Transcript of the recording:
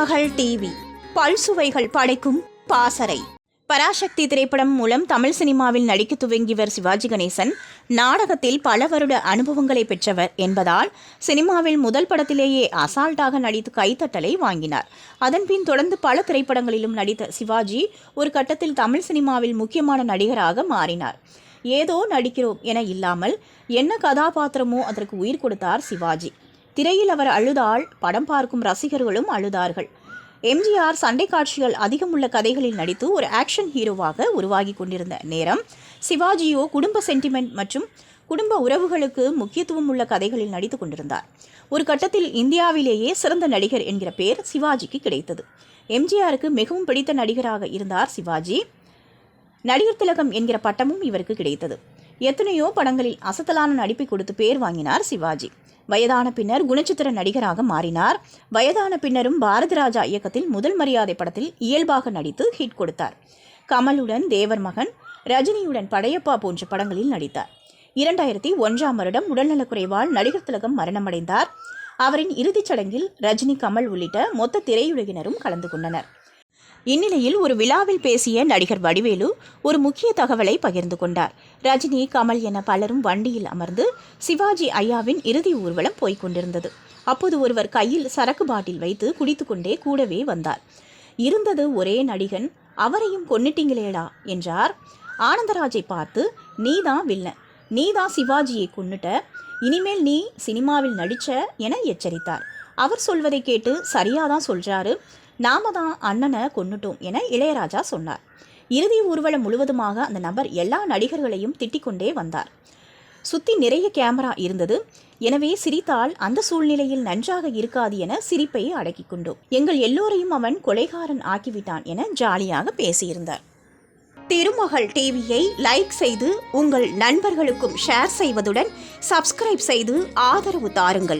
மகள் டிவி. பல்சுவைகள் படைக்கும் பாசறை. பராசக்தி திரைப்படம் மூலம் தமிழ் சினிமாவில் நடிக்க துவங்கியவர் சிவாஜி கணேசன் நாடகத்தில் பல வருட அனுபவங்களை பெற்றவர் என்பதால் சினிமாவில் முதல் படத்திலேயே அசால்ட்டாக நடித்து கைத்தட்டலை வாங்கினார். அதன்பின் தொடர்ந்து பல திரைப்படங்களிலும் நடித்த சிவாஜி ஒரு கட்டத்தில் தமிழ் சினிமாவில் முக்கியமான நடிகராக மாறினார். ஏதோ நடிக்கிறோம் என இல்லாமல் என்ன கதாபாத்திரமோ அதற்கு உயிர் கொடுத்தார் சிவாஜி. திரையில் அவர் அழுதால் படம் பார்க்கும் ரசிகர்களும் அழுதார்கள். எம்ஜிஆர் சண்டை காட்சிகள் அதிகம் உள்ள கதைகளில் நடித்து ஒரு ஆக்ஷன் ஹீரோவாக உருவாகி கொண்டிருந்த நேரம் சிவாஜியோ குடும்ப சென்டிமெண்ட் மற்றும் குடும்ப உறவுகளுக்கு முக்கியத்துவம் உள்ள கதைகளில் நடித்து கொண்டிருந்தார். ஒரு கட்டத்தில் இந்தியாவிலேயே சிறந்த நடிகர் என்கிற பெயர் சிவாஜிக்கு கிடைத்தது. எம்ஜிஆருக்கு மிகவும் பிடித்த நடிகராக இருந்தார் சிவாஜி. நடிகர் திலகம் என்கிற பட்டமும் இவருக்கு கிடைத்தது. எத்தனையோ படங்களில் அசத்தலான நடிப்பை கொடுத்து பேர் வாங்கினார் சிவாஜி. வயதான பின்னர் குணச்சித்திர நடிகராக மாறினார். வயதான பின்னரும் பாரதி ராஜா இயக்கத்தில் முதல் மரியாதை படத்தில் இயல்பாக நடித்து ஹிட் கொடுத்தார். கமலுடன் தேவர் மகன் ரஜினியுடன் படையப்பா போன்ற படங்களில் நடித்தார். இரண்டாயிரத்தி ஒன்றாம் வருடம் உடல்நலக்குறைவால் நடிகர் திலகம் மரணமடைந்தார். அவரின் இறுதிச் சடங்கில் ரஜினி கமல் உள்ளிட்ட மொத்த திரையுலகினரும் கலந்து கொண்டனர். இந்நிலையில் ஒரு விழாவில் பேசிய நடிகர் வடிவேலு ஒரு முக்கிய தகவலை பகிர்ந்து கொண்டார். ரஜினி கமல் என பலரும் வண்டியில் அமர்ந்து சிவாஜி ஐயாவின் இறுதி ஊர்வலம் போய்க் கொண்டிருந்தது. அப்போது ஒருவர் கையில் சரக்கு பாட்டில் வைத்து குடித்துக்கொண்டே கூடவே வந்தார். இருந்தது ஒரே நடிகன் அவரையும் கொன்னுட்டீங்களேடா என்றார். ஆனந்தராஜை பார்த்து நீதான் வில்லன் நீதான் சிவாஜியை கொன்னுட்ட இனிமேல் நீ சினிமாவில் நடிச்ச என எச்சரித்தார். அவர் சொல்வதை கேட்டு சரியாதான் சொல்றாரு. நாம தான் அண்ணனை கொன்னுட்டோம் என இளையராஜா சொன்னார். இறுதி ஊர்வலம் முழுவதுமாக அந்த நபர் எல்லா நடிகர்களையும் திட்டிக்கொண்டே வந்தார். சுத்தி நிறைய கேமரா இருந்தது. எனவே சிரித்தால் அந்த சூழ்நிலையில் நன்றாக இருக்காது என சிரிப்பை அடக்கிக் கொண்டோம். எங்கள் எல்லோரையும் அவன் கொலைகாரன் ஆக்கிவிட்டான் என ஜாலியாக பேசியிருந்தார். திருமகள் டிவியை லைக் செய்து உங்கள் நண்பர்களுக்கும் ஷேர் செய்வதுடன் சப்ஸ்கிரைப் செய்து ஆதரவு தாருங்கள்.